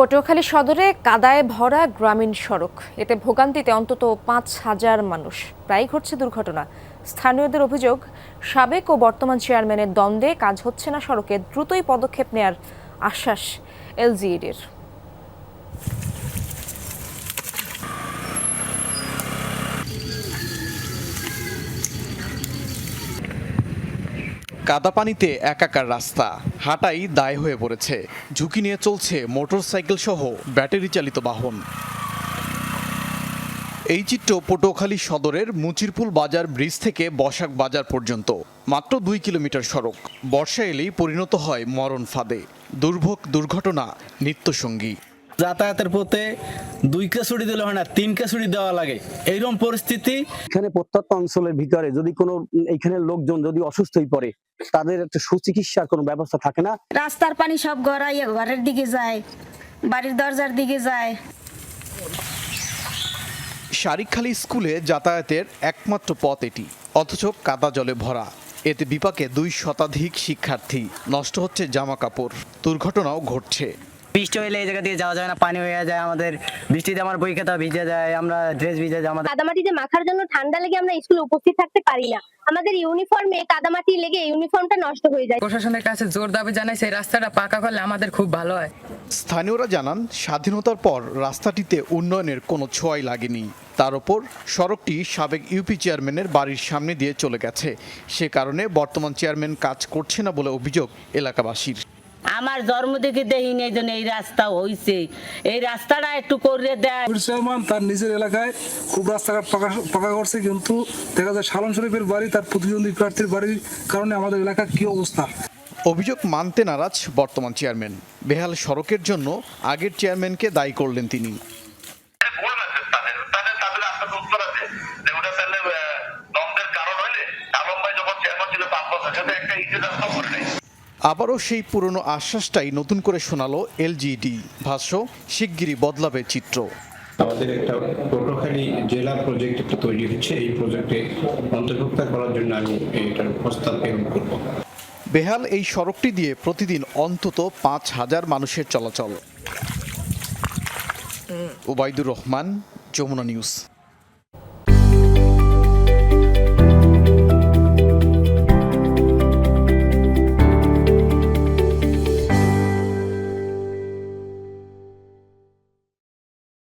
পটুয়াখালী সদরে কাদায় ভরা গ্রামীণ সড়ক। এতে ভোগান্তিতে অন্তত পাঁচ হাজার মানুষ। প্রায় ঘটছে দুর্ঘটনা। স্থানীয়দের অভিযোগ, সাবেক ও বর্তমান চেয়ারম্যানের দ্বন্দ্বে কাজ হচ্ছে না সড়কে। দ্রুতই পদক্ষেপ নেয়ার আশ্বাস এলজিইডির। কাদা পানিতে একাকার রাস্তা। হাঁটাই দায় হয়ে পড়েছে। ঝুঁকি নিয়ে চলছে মোটরসাইকেল সহ ব্যাটারি চালিত বাহন। এই চিত্র পটুয়াখালী সদরের মুচিরপুল বাজার ব্রিজ থেকে বসাক বাজার পর্যন্ত। মাত্র দুই কিলোমিটার সড়ক। বর্ষা এলেই পরিণত হয় মরণ ফাঁদে। দুর্ভোগ, দুর্ঘটনা, নিত্যসঙ্গী। যাতায়াতের পথে দুই কেসুড়ি দিলে হয় না তিন কেসুড়ি দেওয়া লাগে। এইরকম পরিস্থিতি। এখানে প্রত্যন্ত অঞ্চলের ভিতরে যদি কোনো এইখানে লোকজন যদি অসুস্থ হয়ে পড়ে তাদের একটা সুচিকিৎসার কোনো ব্যবস্থা থাকে না? রাস্তার পানি সব গড়াইয়া ঘরের দিকে যায় বাড়ির দরজার দিকে যায়। শারিকখালী স্কুলে যাতায়াতের একমাত্র পথ এটি অথচ কাদা জলে ভরা। এতে বিপাকে দুই শতাধিক শিক্ষার্থী নষ্ট হচ্ছে জামা কাপড় দুর্ঘটনাও ঘটছে। বৃষ্টি হইলে এই জায়গা দিয়ে যাওয়া যায় না পানি হয়ে যায় আমাদের। বৃষ্টিতে আমার বই খাতা ভিজে যায় আমরা ড্রেস ভিজে যায় আমাদের। কাদামাটিতে মাখার জন্য ঠান্ডা লেগে আমরা স্কুলে উপস্থিত থাকতে পারি না। আমাদের ইউনিফর্মে কাদামাটি লেগে ইউনিফর্মটা নষ্ট হয়ে যায়। প্রশাসনের কাছে জোর দাবি জানাই সেই রাস্তাটা পাকা করলে আমাদের খুব ভালো হয়। স্থানীয়রা জানান স্বাধীনতার পর রাস্তাটিতে উন্নয়নের কোনো ছোঁয়াই লাগেনি। তার ওপর সড়কটি সাবেক ইউপি চেয়ারম্যানের বাড়ির সামনে দিয়ে চলে গেছে। সে কারণে বর্তমান চেয়ারম্যান কাজ করছে না বলে অভিযোগ এলাকাবাসীর। আমার জন্ম থেকে দেখিনি এই জন্য এই রাস্তা হইছে। এই রাস্তাটা একটু করে দেয় চেয়ারম্যান তার নিজের এলাকায় খুব রাস্তাঘাট পাকা পাকা করছে কিন্তু দেখা যায় সালন শরীফের বাড়ি তার প্রতিদ্বন্দ্বী প্রার্থীর বাড়ির কারণে আমাদের এলাকা কি অবস্থা? অভিযোগ মানতে নারাজ বর্তমান চেয়ারম্যান। বেহাল সড়কের জন্য আগের চেয়ারম্যানকে দায়ী করলেন তিনি। আবারও সেই পুরনো আশ্বাসটাই নতুন করে শোনালো এলজিডি। ভাষ্য শিগগিরই বদলাবে চিত্র। আমাদের একটা পটুয়াখালী জেলা প্রজেক্ট একটা তৈরি হচ্ছে। এই প্রজেক্টে অন্তর্ভুক্ত করার জন্য আমি এটার প্রস্তাব প্রেরণ করব। বেহাল এই সড়কটি দিয়ে প্রতিদিন অন্তত পাঁচ হাজার মানুষের চলাচল। ওবায়দুর রহমান যমুনা নিউজ।